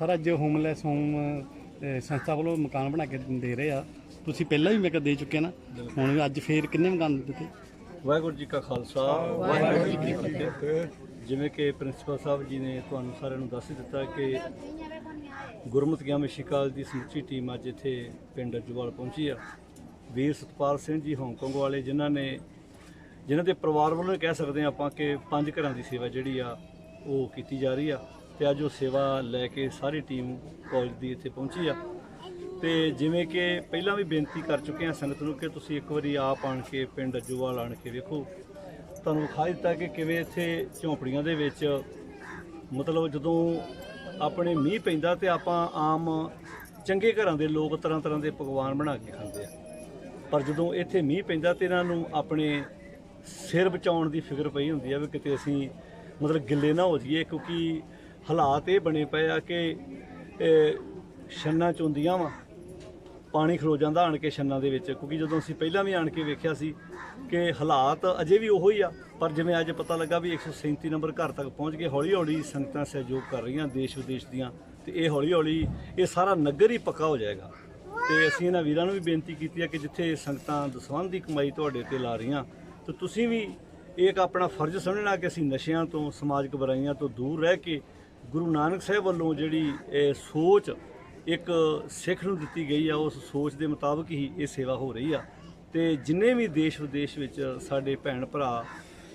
Sir ਅੱਜ homeless home ਸੰਸਥਾ ਵੱਲੋਂ ਮਕਾਨ ਬਣਾ ਕੇ ਦੇ ਰਹੇ ਆ, ਤੁਸੀਂ ਪਹਿਲਾਂ ਵੀ ਮੈਂ ਕਿਹਾ ਦੇ ਚੁੱਕੇ ਨਾ, ਹੁਣ ਵੀ ਅੱਜ ਫੇਰ ਕਿੰਨੇ ਮਕਾਨ ਦਿੱਤੇ? ਵਾਹਿਗੁਰੂ ਜੀ ਕਾ ਖਾਲਸਾ, ਵਾਹਿਗੁਰੂ ਜੀ ਕੀ ਫਤਿਹ। ਜਿਵੇਂ ਕਿ ਪ੍ਰਿੰਸੀਪਲ ਸਾਹਿਬ ਜੀ ਨੇ ਤੁਹਾਨੂੰ ਸਾਰਿਆਂ ਨੂੰ ਦੱਸ ਦਿੱਤਾ ਕਿ ਗੁਰਮਤਿ ਗਿਆਨ ਸ਼ਿਕਾਲ ਦੀ ਸਮੁੱਚੀ ਟੀਮ ਅੱਜ ਇੱਥੇ ਪਿੰਡ ਅਜਵਾਲ ਪਹੁੰਚੀ ਆ। ਵੀਰ ਸਤਪਾਲ ਸਿੰਘ ਜੀ ਹਾਂਗਕਾਂਗ ਵਾਲੇ, ਜਿਨ੍ਹਾਂ ਨੇ ਜਿਨ੍ਹਾਂ ਦੇ ਪਰਿਵਾਰ ਵੱਲੋਂ ਕਹਿ ਸਕਦੇ ਹਾਂ ਆਪਾਂ ਕਿ ਪੰਜ ਘਰਾਂ ਦੀ ਸੇਵਾ ਜਿਹੜੀ ਆ ਉਹ ਕੀਤੀ ਜਾ ਰਹੀ ਆ। ਤੇ ਅੱਜ ਉਹ ਸੇਵਾ ਲੈ ਕੇ ਸਾਰੀ ਟੀਮ ਕਾਲਜ ਦੀ ਇੱਥੇ ਪਹੁੰਚੀ ਆ। ਤੇ ਜਿਵੇਂ ਕਿ ਪਹਿਲਾਂ ਵੀ ਬੇਨਤੀ ਕਰ ਚੁੱਕੇ ਹਾਂ ਸੰਗਤ ਨੂੰ ਕਿ ਤੁਸੀਂ ਇੱਕ ਵਾਰੀ ਆਪ ਆਣ ਕੇ ਪਿੰਡ ਅਜੂਵਾਲ ਆਣ ਕੇ ਵੇਖੋ। ਤੁਹਾਨੂੰ ਵਿਖਾ ਦਿੱਤਾ ਕਿ ਕਿਵੇਂ ਇੱਥੇ ਝੌਂਪੜੀਆਂ ਦੇ ਵਿੱਚ ਮਤਲਬ ਜਦੋਂ ਆਪਣੇ ਮੀਂਹ ਪੈਂਦਾ ਤੇ ਆਪਾਂ ਆਮ ਚੰਗੇ ਘਰਾਂ ਦੇ ਲੋਕ ਤਰ੍ਹਾਂ ਤਰ੍ਹਾਂ ਦੇ ਪਕਵਾਨ ਬਣਾ ਕੇ ਖਾਂਦੇ ਆ। ਪਰ ਜਦੋਂ ਇੱਥੇ ਮੀਂਹ ਪੈਂਦਾ ਤੇ ਇਹਨਾਂ ਨੂੰ ਆਪਣੇ ਸਿਰ ਬਚਾਉਣ ਦੀ ਫਿਕਰ ਪਈ ਹੁੰਦੀ ਆ ਵੀ ਕਿਤੇ ਅਸੀਂ ਮਤਲਬ ਗਿੱਲੇ ਨਾ ਹੋ ਜਾਈਏ, ਕਿਉਂਕਿ ਹਾਲਾਤ ਇਹ ਬਣੇ ਪਏ ਆ ਕਿ ਛੰਨਾ ਚੁੰਦੀਆਂ ਵਾ। ਪਾਣੀ ਖਲੋ ਜਾਂਦਾ ਆਣ ਕੇ ਛੰਨਾ ਦੇ ਵਿੱਚ, ਕਿਉਂਕਿ ਜਦੋਂ ਅਸੀਂ ਪਹਿਲਾਂ ਵੀ ਆਣ ਕੇ ਵੇਖਿਆ ਸੀ ਕਿ ਹਾਲਾਤ ਅਜੇ ਵੀ ਉਹੋ ਹੀ ਆ, ਪਰ ਜਿਵੇਂ ਅੱਜ ਪਤਾ ਲੱਗਾ ਵੀ 137 ਨੰਬਰ ਘਰ ਤੱਕ ਪਹੁੰਚ ਕੇ ਹੌਲੀ ਹੌਲੀ ਸੰਗਤਾਂ ਸਹਿਯੋਗ ਕਰ ਰਹੀਆਂ ਦੇਸ਼ ਵਿਦੇਸ਼ ਦੀਆਂ, ਤੇ ਇਹ ਹੌਲੀ ਹੌਲੀ ਇਹ ਸਾਰਾ ਨਗਰ ਹੀ ਪੱਕਾ ਹੋ ਜਾਏਗਾ। ਤੇ ਅਸੀਂ ਇਹਨਾਂ ਵੀਰਾਂ ਨੂੰ ਵੀ ਬੇਨਤੀ ਕੀਤੀ ਹੈ ਕਿ ਜਿੱਥੇ ਸੰਗਤਾਂ ਦਸਵੰਧ ਦੀ ਕਮਾਈ ਤੁਹਾਡੇ ਤੇ ਲਾ ਰਹੀਆਂ, ਤੇ ਤੁਸੀਂ ਵੀ ਇਹ ਇੱਕ ਆਪਣਾ ਫਰਜ਼ ਸਮਝਣਾ ਕਿ ਅਸੀਂ ਨਸ਼ਿਆਂ ਤੋਂ, ਸਮਾਜਿਕ ਬੁਰਾਈਆਂ ਤੋਂ ਦੂਰ ਰਹਿ ਕੇ ਗੁਰੂ ਨਾਨਕ ਸਾਹਿਬ ਵੱਲੋਂ ਜਿਹੜੀ ਇਹ ਸੋਚ ਇੱਕ ਸਿੱਖ ਨੂੰ ਦਿੱਤੀ ਗਈ ਆ, ਉਸ ਸੋਚ ਦੇ ਮੁਤਾਬਕ ਹੀ ਇਹ ਸੇਵਾ ਹੋ ਰਹੀ ਆ। ਤੇ ਜਿੰਨੇ ਵੀ ਦੇਸ਼ ਵਿਦੇਸ਼ ਵਿੱਚ ਸਾਡੇ ਭੈਣ ਭਰਾ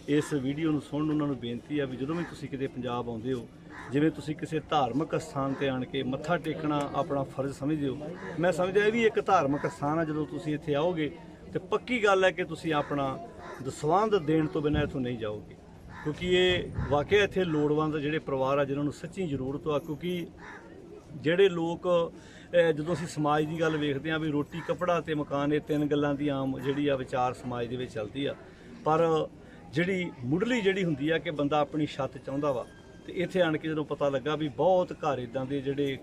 ਇਸ ਵੀਡੀਓ ਨੂੰ ਸੁਣਨ ਉਹਨਾਂ ਨੂੰ ਬੇਨਤੀ ਆ ਵੀ ਜਦੋਂ ਵੀ ਤੁਸੀਂ ਕਿਤੇ ਪੰਜਾਬ ਆਉਂਦੇ ਹੋ, ਜਿਵੇਂ ਤੁਸੀਂ ਕਿਸੇ ਧਾਰਮਿਕ ਸਥਾਨ ਤੇ ਆਣ ਕੇ ਮੱਥਾ ਟੇਕਣਾ ਆਪਣਾ ਫਰਜ਼ ਸਮਝਦੇ ਹੋ, ਮੈਂ ਸਮਝਦਾ ਇਹ ਵੀ ਇੱਕ ਧਾਰਮਿਕ ਸਥਾਨ ਆ, ਜਦੋਂ ਤੁਸੀਂ ਇੱਥੇ ਆਓਗੇ ਤੇ ਪੱਕੀ ਗੱਲ ਹੈ ਕਿ ਤੁਸੀਂ ਆਪਣਾ ਦਸਵੰਧ ਦੇਣ ਤੋਂ ਬਿਨਾਂ ਇੱਥੋਂ ਨਹੀਂ ਜਾਓਗੇ। ਕਿਉਂਕਿ ਇਹ ਵਾਕਿਆ ਇੱਥੇ ਲੋੜਵੰਦ ਜਿਹੜੇ ਪਰਿਵਾਰ ਆ, ਜਿਨ੍ਹਾਂ ਨੂੰ ਸੱਚੀ ਜ਼ਰੂਰਤ ਆ, ਕਿਉਂਕਿ ਜਿਹੜੇ ਲੋਕ ਜਦੋਂ ਅਸੀਂ ਸਮਾਜ ਦੀ ਗੱਲ ਵੇਖਦੇ ਆ ਵੀ ਰੋਟੀ, ਕਪੜਾ ਤੇ ਮਕਾਨ, ਇਹ ਤਿੰਨ ਗੱਲਾਂ ਦੀ ਆਮ ਜਿਹੜੀ ਆ ਵਿਚਾਰ ਸਮਾਜ ਦੇ ਵਿੱਚ ਚੱਲਦੀ ਆ। ਪਰ ਜਿਹੜੀ ਮੁੱਢਲੀ ਜਿਹੜੀ ਹੁੰਦੀ ਆ ਕਿ ਬੰਦਾ ਆਪਣੀ ਛੱਤ ਚਾਹੁੰਦਾ ਵਾ, ਤੇ ਇੱਥੇ ਆਣ ਕੇ ਜਦੋਂ ਪਤਾ ਲੱਗਾ ਵੀ ਬਹੁਤ ਘਰ ਇਦਾਂ ਦੇ ਜਿਹੜੇ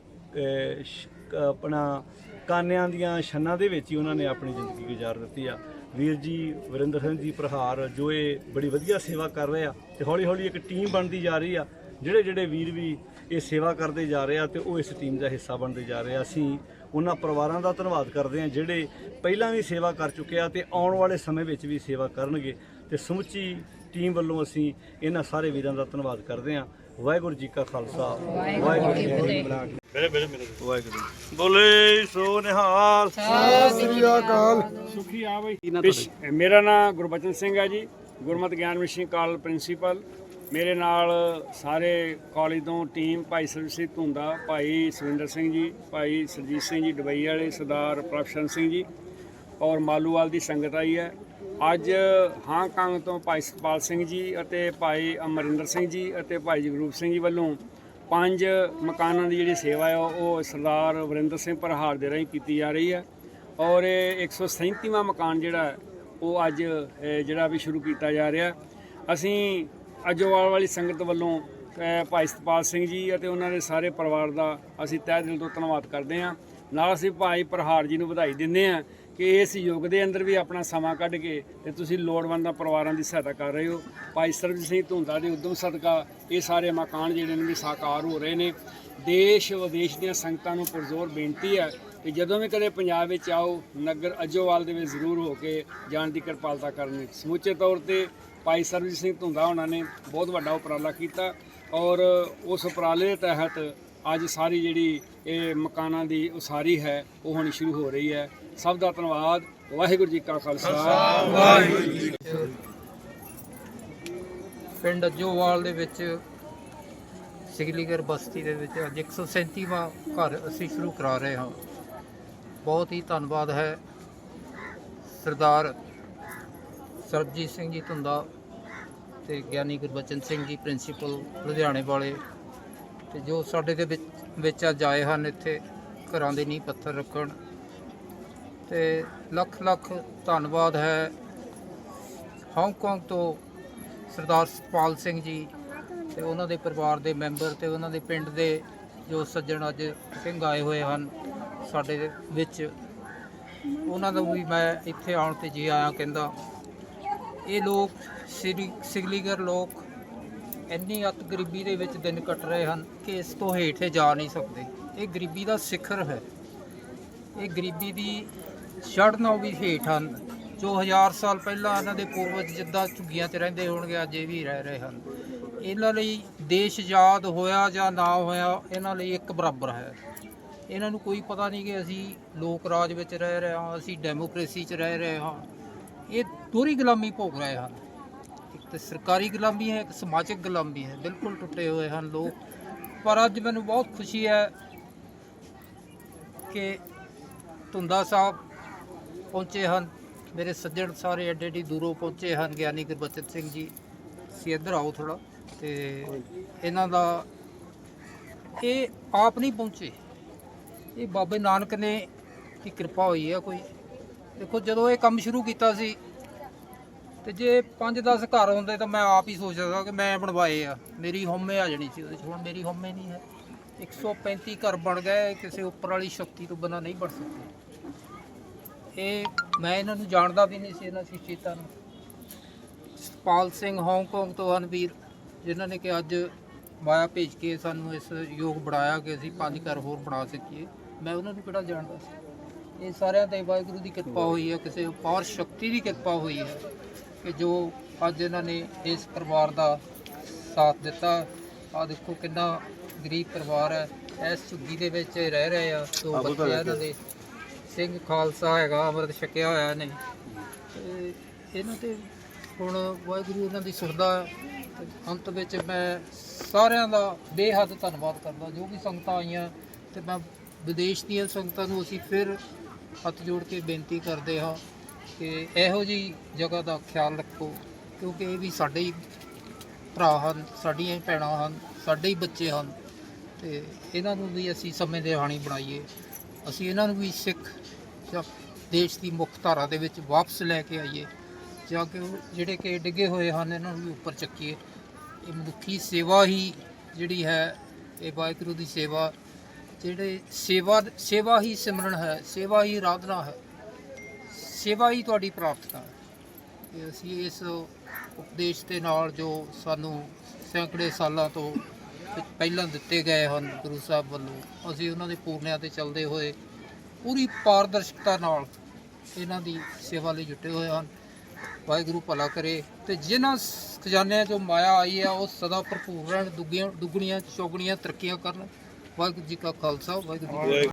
ਆਪਣਾ ਕਾਨਿਆਂ ਦੀਆਂ ਛੰਨਾਂ ਦੇ ਵਿੱਚ ਹੀ ਉਹਨਾਂ ਨੇ ਆਪਣੀ ਜ਼ਿੰਦਗੀ ਗੁਜ਼ਾਰ ਦਿੱਤੀ ਆ। ਵੀਰ ਜੀ ਵਰਿੰਦਰ ਸਿੰਘ ਜੀ ਪ੍ਰਹਾਰ, ਜੋ ਇਹ ਬੜੀ ਵਧੀਆ ਸੇਵਾ ਕਰ ਰਹੇ ਆ ਤੇ ਹੌਲੀ ਹੌਲੀ ਇੱਕ ਟੀਮ ਬਣਦੀ ਜਾ ਰਹੀ ਆ। ਜਿਹੜੇ ਜਿਹੜੇ ਵੀਰ ਵੀ ਇਹ ਸੇਵਾ ਕਰਦੇ ਜਾ ਰਹੇ ਆ ਤੇ ਉਹ ਇਸ ਟੀਮ ਦਾ ਹਿੱਸਾ ਬਣਦੇ ਜਾ ਰਹੇ ਆ। ਅਸੀਂ ਉਹਨਾਂ ਪਰਿਵਾਰਾਂ ਦਾ ਧੰਨਵਾਦ ਕਰਦੇ ਹਾਂ ਜਿਹੜੇ ਪਹਿਲਾਂ ਵੀ ਸੇਵਾ ਕਰ ਚੁੱਕੇ ਆ ਤੇ ਆਉਣ ਵਾਲੇ ਸਮੇਂ ਵਿੱਚ ਵੀ ਸੇਵਾ ਕਰਨਗੇ। ਤੇ ਸਮੁੱਚੀ ਟੀਮ ਵੱਲੋਂ ਅਸੀਂ ਇਹਨਾਂ ਸਾਰੇ ਵੀਰਾਂ ਦਾ ਧੰਨਵਾਦ ਕਰਦੇ ਹਾਂ ਵਾਹਿਗੁਰੂ ਜੀ ਕਾ ਖਾਲਸਾ, ਵਾਹਿਗੁਰੂ ਜੀ ਕੀ ਫਤਿਹ। ਮੇਰੇ ਮੇਰੇ ਮੇਰੇ। ਵਾਹਿਗੁਰੂ। ਬੋਲੇ ਸੋ ਨਿਹਾਲ। ਪਿਛ- ਮੇਰਾ ਨਾਮ ਗੁਰਬਚਨ ਸਿੰਘ ਹੈ ਜੀ। ਗੁਰਮਤਿ ਗਿਆਨ ਮਿਸ਼ਨ ਕਾਲ ਪ੍ਰਿੰਸੀਪਲ। ਮੇਰੇ ਨਾਲ ਸਾਰੇ ਕਾਲਜ ਤੋਂ ਟੀਮ ਭਾਈ ਸਿੰਘ ਧੁੰਦਾ ਭਾਈ ਸੁਰਿੰਦਰ ਸਿੰਘ ਜੀ ਭਾਈ ਸਰਜੀਤ ਸਿੰਘ ਜੀ ਦੁਬਈ ਵਾਲੇ ਸਰਦਾਰ ਪ੍ਰਭਸ਼ਨ ਸਿੰਘ ਜੀ ਔਰ ਮਾਲੂਵਾਲ ਦੀ ਸੰਗਤ ਆਈ ਹੈ। ਅੱਜ ਹਾਂਗਕਾਂਗ ਤੋਂ ਭਾਈ ਸਤਪਾਲ ਸਿੰਘ ਜੀ ਅਤੇ ਭਾਈ ਅਮਰਿੰਦਰ ਸਿੰਘ ਜੀ ਅਤੇ ਭਾਈ ਜਗਰੂਪ ਸਿੰਘ ਜੀ ਵੱਲੋਂ ਪੰਜ ਮਕਾਨਾਂ ਦੀ ਜਿਹੜੀ ਸੇਵਾ ਹੈ, ਉਹ ਸਰਦਾਰ ਵਰਿੰਦਰ ਸਿੰਘ ਪ੍ਰਹਾਰ ਦੇ ਰਾਹੀਂ ਕੀਤੀ ਜਾ ਰਹੀ ਹੈ। ਔਰ ਇਹ 137ਵਾਂ ਮਕਾਨ ਜਿਹੜਾ ਉਹ ਅੱਜ ਜਿਹੜਾ ਵੀ ਸ਼ੁਰੂ ਕੀਤਾ ਜਾ ਰਿਹਾ ਅਸੀਂ ਅਜੋਵਾਲ ਵਾਲੀ ਸੰਗਤ ਵੱਲੋਂ ਭਾਈ ਸਤਪਾਲ ਸਿੰਘ ਜੀ ਅਤੇ ਉਹਨਾਂ ਦੇ ਸਾਰੇ ਪਰਿਵਾਰ ਦਾ ਅਸੀਂ ਤਹਿ ਦਿਲ ਤੋਂ ਧੰਨਵਾਦ ਕਰਦੇ ਹਾਂ। ਨਾਲ ਅਸੀਂ ਭਾਈ ਪ੍ਰਹਾਰ ਜੀ ਨੂੰ ਵਧਾਈ ਦਿੰਦੇ ਹਾਂ। ਕਿ ਇਸ ਯੁੱਗ ਦੇ ਅੰਦਰ ਵੀ ਆਪਣਾ ਸਮਾਂ ਕੱਢ ਕੇ ਤੇ ਤੁਸੀਂ ਲੋੜਵੰਦਾਂ ਪਰਿਵਾਰਾਂ ਦੀ ਸਹਾਇਤਾ ਕਰ ਰਹੇ ਹੋ। ਭਾਈ ਸਰਬਜੀਤ ਸਿੰਘ ਧੁੰਦਾ ਦੇ ਉਦਮ ਸਦਕਾ ਇਹ ਸਾਰੇ ਮਕਾਨ ਜਿਹੜੇ ਨੇ ਵੀ ਸਾਕਾਰ ਹੋ ਰਹੇ ਨੇ। ਦੇਸ਼ ਵਿਦੇਸ਼ ਦੀਆਂ ਸੰਗਤਾਂ ਨੂੰ ਪੁਰਜ਼ੋਰ ਬੇਨਤੀ ਹੈ ਕਿ ਜਦੋਂ ਵੀ ਕਦੇ ਪੰਜਾਬ ਵਿੱਚ ਆਓ, ਨਗਰ ਅਜੋਵਾਲ ਦੇ ਵਿੱਚ ਜ਼ਰੂਰ ਹੋ ਕੇ ਜਾਣ ਦੀ ਕਿਰਪਾਲਤਾ ਕਰਨੀ। ਸਮੁੱਚੇ ਤੌਰ ਤੇ ਭਾਈ ਸਰਬਜੀਤ ਸਿੰਘ ਧੁੰਦਾ ਉਹਨਾਂ ਨੇ ਬਹੁਤ ਵੱਡਾ ਉਪਰਾਲਾ ਕੀਤਾ ਔਰ ਉਸ ਉਪਰਾਲੇ ਦੇ ਤਹਿਤ ਅੱਜ ਸਾਰੀ ਜਿਹੜੀ ਇਹ ਮਕਾਨਾਂ ਦੀ ਉਸਾਰੀ ਹੈ, ਉਹ ਹੋਣੀ ਸ਼ੁਰੂ ਹੋ ਰਹੀ ਹੈ। ਸਭ ਦਾ ਧੰਨਵਾਦ। ਵਾਹਿਗੁਰੂ ਜੀ ਕਾ ਖਾਲਸਾ। ਵਾਹਿਗੁਰੂ ਜੀ ਪਿੰਡ ਅਜੋਵਾਲ ਦੇ ਵਿੱਚ ਸਿਗਲੀਗਰ ਬਸਤੀ ਦੇ ਵਿੱਚ ਅੱਜ 137ਵਾਂ ਘਰ ਅਸੀਂ ਸ਼ੁਰੂ ਕਰਾ ਰਹੇ ਹਾਂ। ਬਹੁਤ ਹੀ ਧੰਨਵਾਦ ਹੈ ਸਰਦਾਰ ਸਰਬਜੀਤ ਸਿੰਘ ਜੀ ਧੁੰਦਾ ਤੇ ਗਿਆਨੀ ਗੁਰਬਚਨ ਸਿੰਘ ਜੀ, ਪ੍ਰਿੰਸੀਪਲ ਲੁਧਿਆਣੇ ਵਾਲੇ ਤੇ ਜੋ ਸਾਡੇ ਦੇ ਵਿੱਚ ਵਿੱਚ ਅੱਜ ਆਏ ਹਨ ਇੱਥੇ ਘਰਾਂ ਦੇ ਨੀਂਹ ਪੱਥਰ ਰੱਖਣ। ਤੇ ਲੱਖ ਲੱਖ ਧੰਨਵਾਦ ਹੈ ਹਾਂਗਕਾਂਗ ਤੋਂ ਸਰਦਾਰ ਸਤਪਾਲ ਸਿੰਘ ਜੀ ਤੇ ਉਹਨਾਂ ਦੇ ਪਰਿਵਾਰ ਦੇ ਮੈਂਬਰ ਤੇ ਉਹਨਾਂ ਦੇ ਪਿੰਡ ਦੇ ਜੋ ਸੱਜਣ ਅੱਜ ਸਿੰਘ ਆਏ ਹੋਏ ਹਨ ਸਾਡੇ ਵਿੱਚ। ਉਹਨਾਂ ਨੂੰ ਵੀ ਮੈਂ ਇੱਥੇ ਆਉਣ ਤੇ ਜੀ ਆਇਆ ਕਹਿੰਦਾ। ਇਹ ਲੋਕ ਸ੍ਰੀ ਸਿਗਲੀਗਰ ਲੋਕ ਇੰਨੀ ਅਤ ਗਰੀਬੀ ਦੇ ਵਿੱਚ ਦਿਨ ਕੱਟ ਰਹੇ ਹਨ ਕਿ ਇਸ ਤੋਂ ਹੇਠ ਇਹ ਜਾ ਨਹੀਂ ਸਕਦੇ। ਇਹ ਗਰੀਬੀ ਦਾ ਸਿਖਰ ਹੈ। ਇਹ ਗਰੀਬੀ ਦੀ ਛੜ ਨਾਲੋਂ ਵੀ ਹੇਠ ਹਨ, ਜੋ ਹਜ਼ਾਰ ਸਾਲ ਪਹਿਲਾਂ ਇਹਨਾਂ ਦੇ ਪੂਰਵਜ ਜਿੱਦਾਂ ਝੁੱਗੀਆਂ 'ਚ ਰਹਿੰਦੇ ਹੋਣਗੇ, ਅੱਜ ਇਹ ਵੀ ਰਹਿ ਰਹੇ ਹਨ। ਇਹਨਾਂ ਲਈ ਦੇਸ਼ ਆਜ਼ਾਦ ਹੋਇਆ ਜਾਂ ਨਾ ਹੋਇਆ, ਇਹਨਾਂ ਲਈ ਇੱਕ ਬਰਾਬਰ ਹੈ। ਇਹਨਾਂ ਨੂੰ ਕੋਈ ਪਤਾ ਨਹੀਂ ਕਿ ਅਸੀਂ ਲੋਕ ਰਾਜ ਵਿੱਚ ਰਹਿ ਰਹੇ ਹਾਂ, ਅਸੀਂ ਡੈਮੋਕ੍ਰੇਸੀ 'ਚ ਰਹਿ ਰਹੇ ਹਾਂ। ਇਹ ਦੋਹਰੀ ਗੁਲਾਮੀ ਭੋਗ ਰਹੇ ਹਨ। ਤਾਂ ਸਰਕਾਰੀ ਗੁਲਾਮੀ ਹੈ, ਇੱਕ ਸਮਾਜਿਕ ਗੁਲਾਮੀ ਹੈ। ਬਿਲਕੁਲ ਟੁੱਟੇ ਹੋਏ ਹਨ ਲੋਕ। ਪਰ ਅੱਜ ਮੈਨੂੰ ਬਹੁਤ ਖੁਸ਼ੀ ਹੈ ਕਿ ਧੁੰਦਾ ਸਾਹਿਬ ਪਹੁੰਚੇ ਹਨ। ਮੇਰੇ ਸੱਜਣ ਸਾਰੇ ਐਡੇ ਐਡੀ ਦੂਰੋਂ ਪਹੁੰਚੇ ਹਨ, ਗਿਆਨੀ ਗੁਰਬਚਨ ਸਿੰਘ ਜੀ। ਸੀ ਇੱਧਰ ਆਓ ਥੋੜਾ ਤੇ ਇਹਨਾਂ ਦਾ ਇਹ ਆਪ ਨਹੀਂ ਪਹੁੰਚੇ। ਇਹ ਬਾਬੇ ਨਾਨਕ ਨੇ ਦੀ ਕਿਰਪਾ ਹੋਈ ਹੈ ਕੋਈ। ਦੇਖੋ ਜਦੋਂ ਇਹ ਕੰਮ ਸ਼ੁਰੂ ਕੀਤਾ ਸੀ ਤੇ ਜੇ 5-10 ਘਰ ਹੁੰਦੇ ਤਾਂ ਮੈਂ ਆਪ ਹੀ ਸੋਚਦਾ ਕਿ ਮੈਂ ਬਣਵਾਏ ਆ। ਮੇਰੀ ਹਉਮੈ ਆ ਜਾਣੀ ਸੀ ਉਹਦੇ 'ਚ। ਹੁਣ ਮੇਰੀ ਹਉਮੈ ਨਹੀਂ ਹੈ। 135 ਘਰ ਬਣ ਗਏ ਕਿਸੇ ਉੱਪਰ ਵਾਲੀ ਸ਼ਕਤੀ ਤੋਂ ਬਿਨਾਂ ਨਹੀਂ ਬਣ ਸਕਦੇ। ਇਹ ਮੈਂ ਇਹਨਾਂ ਨੂੰ ਜਾਣਦਾ ਵੀ ਨਹੀਂ ਸੀ ਇਹਨਾਂ ਸ਼ਖਸੀਅਤਾਂ ਨੂੰ। ਪਾਲ ਸਿੰਘ ਹਾਂਗਕਾਂਗ ਤੋਂ ਹਨ ਵੀਰ ਜਿਨ੍ਹਾਂ ਨੇ ਕਿ ਅੱਜ ਮਾਇਆ ਭੇਜ ਕੇ ਸਾਨੂੰ ਇਸ ਯੋਗ ਬਣਾਇਆ ਕਿ ਅਸੀਂ ਪੰਜ ਘਰ ਹੋਰ ਬਣਾ ਸਕੀਏ। ਮੈਂ ਉਹਨਾਂ ਨੂੰ ਕਿਹੜਾ ਜਾਣਦਾ ਸੀ? ਇਹ ਸਾਰਿਆਂ ਤੇ ਵਾਹਿਗੁਰੂ ਦੀ ਕਿਰਪਾ ਹੋਈ ਹੈ, ਕਿਸੇ ਪਾਰ ਸ਼ਕਤੀ ਦੀ ਕਿਰਪਾ ਹੋਈ ਹੈ। ਕਿ ਜੋ ਅੱਜ ਇਹਨਾਂ ਨੇ ਇਸ ਪਰਿਵਾਰ ਦਾ ਸਾਥ ਦਿੱਤਾ ਆ ਦੇਖੋ ਕਿੰਨਾ ਗਰੀਬ ਪਰਿਵਾਰ ਹੈ। ਇਸ ਝੁੱਗੀ ਦੇ ਵਿੱਚ ਰਹਿ ਰਹੇ ਆ ਦੋ ਬੱਚੇ ਆ ਇਹਨਾਂ ਦੇ। ਸਿੰਘ ਖਾਲਸਾ ਹੈਗਾ ਅੰਮ੍ਰਿਤ ਛਕਿਆ ਹੋਇਆ ਨੇ ਤੇ ਇਹਨਾਂ ਤੇ ਹੁਣ ਵਾਹਿਗੁਰੂ ਇਹਨਾਂ ਦੀ ਸੁਣਦਾ ਅੰਤ ਵਿੱਚ ਮੈਂ ਸਾਰਿਆਂ ਦਾ ਬੇਹੱਦ ਧੰਨਵਾਦ ਕਰਦਾ। ਜੋ ਵੀ ਸੰਗਤਾਂ ਆਈਆਂ ਤੇ ਮੈਂ ਵਿਦੇਸ਼ ਦੀਆਂ ਸੰਗਤਾਂ ਨੂੰ ਅਸੀਂ ਫਿਰ ਹੱਥ ਜੋੜ ਕੇ ਬੇਨਤੀ ਕਰਦੇ ਹਾਂ। ਕਿ ਇਹੋ ਜੀ ਜਗ੍ਹਾ ਦਾ ਖਿਆਲ ਰੱਖੋ, ਕਿਉਂਕਿ ਇਹ ਵੀ ਸਾਡੇ ਹੀ ਭਰਾ ਹਨ, ਸਾਡੀਆਂ ਹੀ ਭੈਣਾਂ ਹਨ, ਸਾਡੇ ਹੀ ਬੱਚੇ ਹਨ ਤੇ ਇਹਨਾਂ ਨੂੰ ਵੀ ਅਸੀਂ ਸਮੇਂ ਦੇ ਹਾਣੀ ਬਣਾਈਏ। ਅਸੀਂ ਇਹਨਾਂ ਨੂੰ ਵੀ ਸਿੱਖ ਜਾਂ ਦੇਸ਼ ਦੀ ਮੁੱਖ ਧਾਰਾ ਦੇ ਵਿੱਚ ਵਾਪਸ ਲੈ ਕੇ ਆਈਏ ਜਾਂ ਕਿ ਉਹ ਜਿਹੜੇ ਕਿ ਡਿੱਗੇ ਹੋਏ ਹਨ, ਇਹਨਾਂ ਨੂੰ ਵੀ ਉੱਪਰ ਚੱਕੀਏ। ਇਹ ਮਨੁੱਖੀ ਸੇਵਾ ਹੀ ਜਿਹੜੀ ਹੈ, ਇਹ ਵਾਹਿਗੁਰੂ ਦੀ ਸੇਵਾ, ਜਿਹੜੇ ਸੇਵਾ ਸੇਵਾ ਹੀ ਸਿਮਰਨ ਹੈ, ਸੇਵਾ ਹੀ ਆਰਾਧਨਾ ਹੈ। ਸੇਵਾ ਹੀ ਤੁਹਾਡੀ ਪ੍ਰਾਰਥਨਾ ਹੈ ਤੇ ਅਸੀਂ ਇਸ ਉਪਦੇਸ਼ ਦੇ ਨਾਲ ਜੋ ਸਾਨੂੰ ਸੈਂਕੜੇ ਸਾਲਾਂ ਤੋਂ ਪਹਿਲਾਂ ਦਿੱਤੇ ਗਏ ਹਨ ਗੁਰੂ ਸਾਹਿਬ ਵੱਲੋਂ, ਅਸੀਂ ਉਹਨਾਂ ਦੇ ਪੂਰਨਿਆਂ ਤੇ ਚੱਲਦੇ ਹੋਏ ਪੂਰੀ ਪਾਰਦਰਸ਼ਕਤਾ ਨਾਲ ਇਹਨਾਂ ਦੀ ਸੇਵਾ ਲਈ ਜੁਟੇ ਹੋਏ ਹਨ। ਵਾਹਿਗੁਰੂ ਭਲਾ ਕਰੇ ਤੇ ਜਿਨ੍ਹਾਂ ਖਜ਼ਾਨਿਆਂ ਚੋਂ ਮਾਇਆ ਆਈ ਹੈ ਉਹ ਸਦਾ ਭਰਪੂਰ ਰਹਿਣ, ਦੁੱਗੀਆਂ, ਦੁੱਗਣੀਆਂ, ਚੌਗਣੀਆਂ ਤਰੱਕੀਆਂ ਕਰਨ। ਵਾਹਿਗੁਰੂ ਜੀ ਕਾ ਖਾਲਸਾ, ਵਾਹਿਗੁਰੂ ਜੀ ਕੀ ਫਤਿਹ।